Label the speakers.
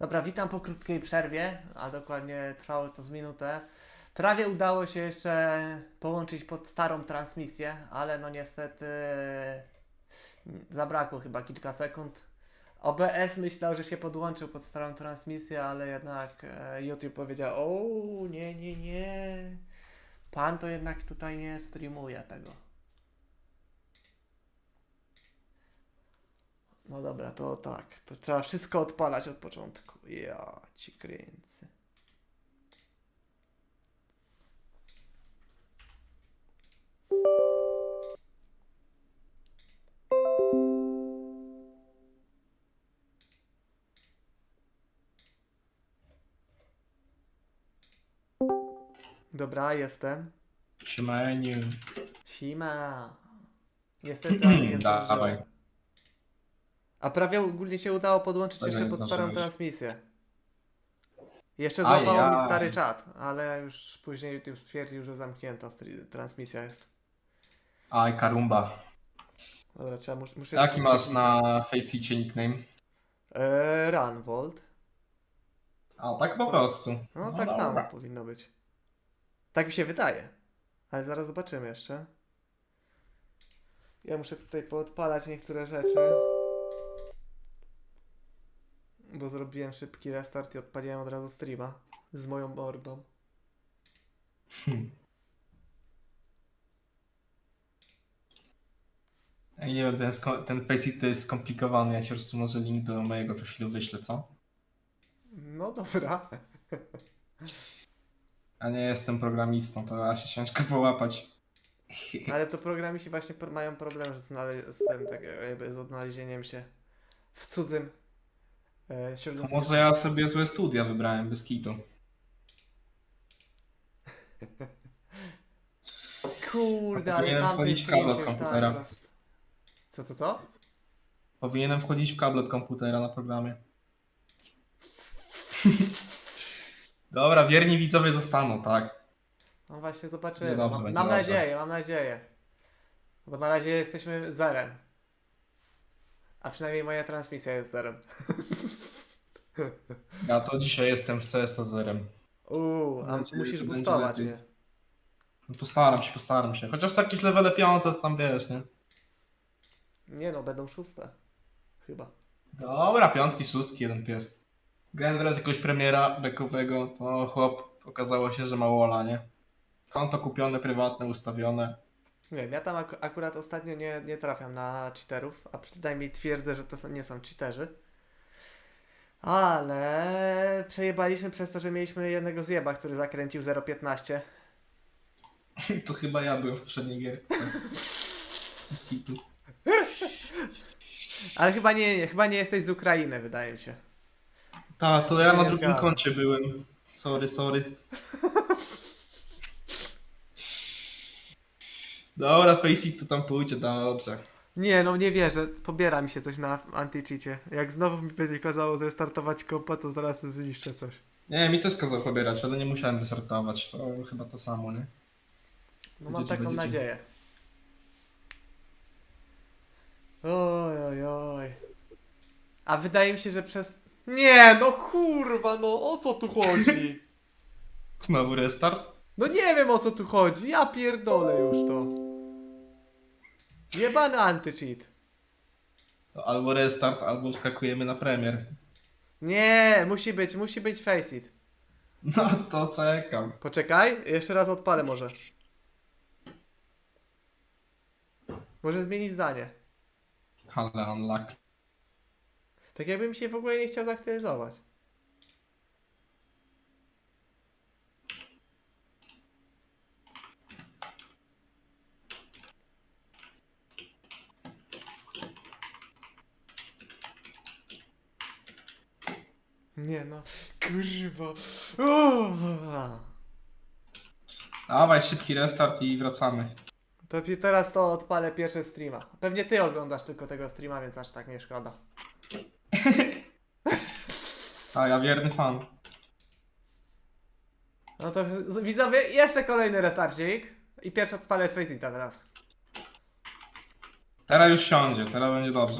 Speaker 1: Dobra, witam po krótkiej przerwie, a dokładnie trwało to z minutę. Prawie udało się jeszcze połączyć pod starą transmisję, ale no niestety zabrakło chyba kilka sekund. OBS myślał, że się podłączył pod starą transmisję, ale jednak e, YouTube powiedział: O, nie, nie, nie. Pan to jednak tutaj nie streamuje tego. No dobra, to tak. To trzeba wszystko odpalać od początku. Ja ci kręcę. Dobra, jestem.
Speaker 2: Siemeniu.
Speaker 1: Sima. Niestety, ale nie
Speaker 2: Dawaj.
Speaker 1: A prawie ogólnie się udało podłączyć
Speaker 2: Dobra,
Speaker 1: jeszcze
Speaker 2: nie
Speaker 1: pod starą
Speaker 2: zdążyłeś.
Speaker 1: transmisję. Jeszcze złapało mi stary czat, ale już później YouTube stwierdził, że zamknięta transmisja jest.
Speaker 2: Aj, Karumba.
Speaker 1: Dobra, trzeba, mus, muszę...
Speaker 2: Jaki masz na Faceicie nickname?
Speaker 1: Eee, Runvolt.
Speaker 2: A, tak po prostu.
Speaker 1: No, tak
Speaker 2: dobra.
Speaker 1: samo powinno być. Tak mi się wydaje. Ale zaraz zobaczymy jeszcze. Ja muszę tutaj poodpalać niektóre rzeczy. Bo zrobiłem szybki restart i odpaliłem od razu streama. Z moją mordą.
Speaker 2: Hmm. Ej, nie wiem, ten, sko- ten Faceit to jest skomplikowany. Ja ci po prostu może link do mojego profilu wyślę, co?
Speaker 1: No dobra.
Speaker 2: Ja nie jestem programistą, to ja się ciężko połapać.
Speaker 1: Ale to programy się właśnie pro- mają problem z, znale- z tym, tak jakby z odnalezieniem się w cudzym
Speaker 2: To
Speaker 1: środowisku.
Speaker 2: może ja sobie złe studia wybrałem bez kitu.
Speaker 1: Kurde, ale
Speaker 2: Powinienem wchodzić w
Speaker 1: się
Speaker 2: od komputera.
Speaker 1: Co, co, co?
Speaker 2: Powinienem wchodzić w kable od komputera na programie. Dobra, wierni widzowie zostaną, tak.
Speaker 1: No właśnie zobaczymy.
Speaker 2: Będzie dobrze,
Speaker 1: mam
Speaker 2: będzie
Speaker 1: mam
Speaker 2: dobrze.
Speaker 1: nadzieję, mam nadzieję. Bo na razie jesteśmy zerem. A przynajmniej moja transmisja jest zerem.
Speaker 2: Ja to dzisiaj jestem w CS zerem.
Speaker 1: Uuu, a
Speaker 2: nadzieję,
Speaker 1: musisz
Speaker 2: będzie
Speaker 1: boostować
Speaker 2: lepiej.
Speaker 1: mnie.
Speaker 2: No Postaram się, postaram się. Chociaż jakieś levele piąte to tam wiesz, nie?
Speaker 1: Nie no, będą szóste. Chyba.
Speaker 2: Dobra, piątki, szóstki, jeden pies. Grałem teraz jakiegoś premiera bekowego, to chłop okazało się, że ma wola, nie? Konto kupione, prywatne, ustawione.
Speaker 1: Nie wiem, ja tam ak- akurat ostatnio nie, nie trafiam na cheaterów, a przynajmniej twierdzę, że to są- nie są cheaterzy. Ale przejebaliśmy przez to, że mieliśmy jednego zjeba, który zakręcił 0,15.
Speaker 2: To chyba ja byłem w poprzedniej gierce. Z kitu.
Speaker 1: Ale chyba nie, nie, chyba nie jesteś z Ukrainy, wydaje mi się.
Speaker 2: Ta, to ja na drugim
Speaker 1: zgadzam.
Speaker 2: koncie byłem. Sorry, sorry. Dobra, Faceit to tam pójdzie, dobrze.
Speaker 1: Nie, no nie wierzę. Pobiera mi się coś na anti-cheacie. Jak znowu mi będzie kazało zrestartować kompa, to zaraz zniszczę coś.
Speaker 2: Nie, mi też kazał pobierać, ale nie musiałem wystartować. To chyba to samo, nie?
Speaker 1: No mam
Speaker 2: Będziecie,
Speaker 1: taką
Speaker 2: będziecie.
Speaker 1: nadzieję. Oj, oj, oj. A wydaje mi się, że przez... Nie, no kurwa, no o co tu chodzi?
Speaker 2: Znowu restart?
Speaker 1: No nie wiem o co tu chodzi, ja pierdolę już to. Jebany anti-cheat.
Speaker 2: To albo restart, albo wskakujemy na premier.
Speaker 1: Nie, musi być, musi być face it.
Speaker 2: No to czekam.
Speaker 1: Poczekaj, jeszcze raz odpalę może. Może zmienić zdanie.
Speaker 2: Ale unluck.
Speaker 1: Tak jakbym się w ogóle nie chciał zaktualizować. Nie no, kurwa. Uuu.
Speaker 2: Dawaj, szybki restart i wracamy.
Speaker 1: To pi- teraz to odpalę pierwszy streama. Pewnie ty oglądasz tylko tego streama, więc aż tak nie szkoda.
Speaker 2: A ja wierny fan.
Speaker 1: No to z- widzowie, jeszcze kolejny restarcik. I pierwszy odpalę Facita teraz.
Speaker 2: Teraz już siądzie, teraz będzie dobrze.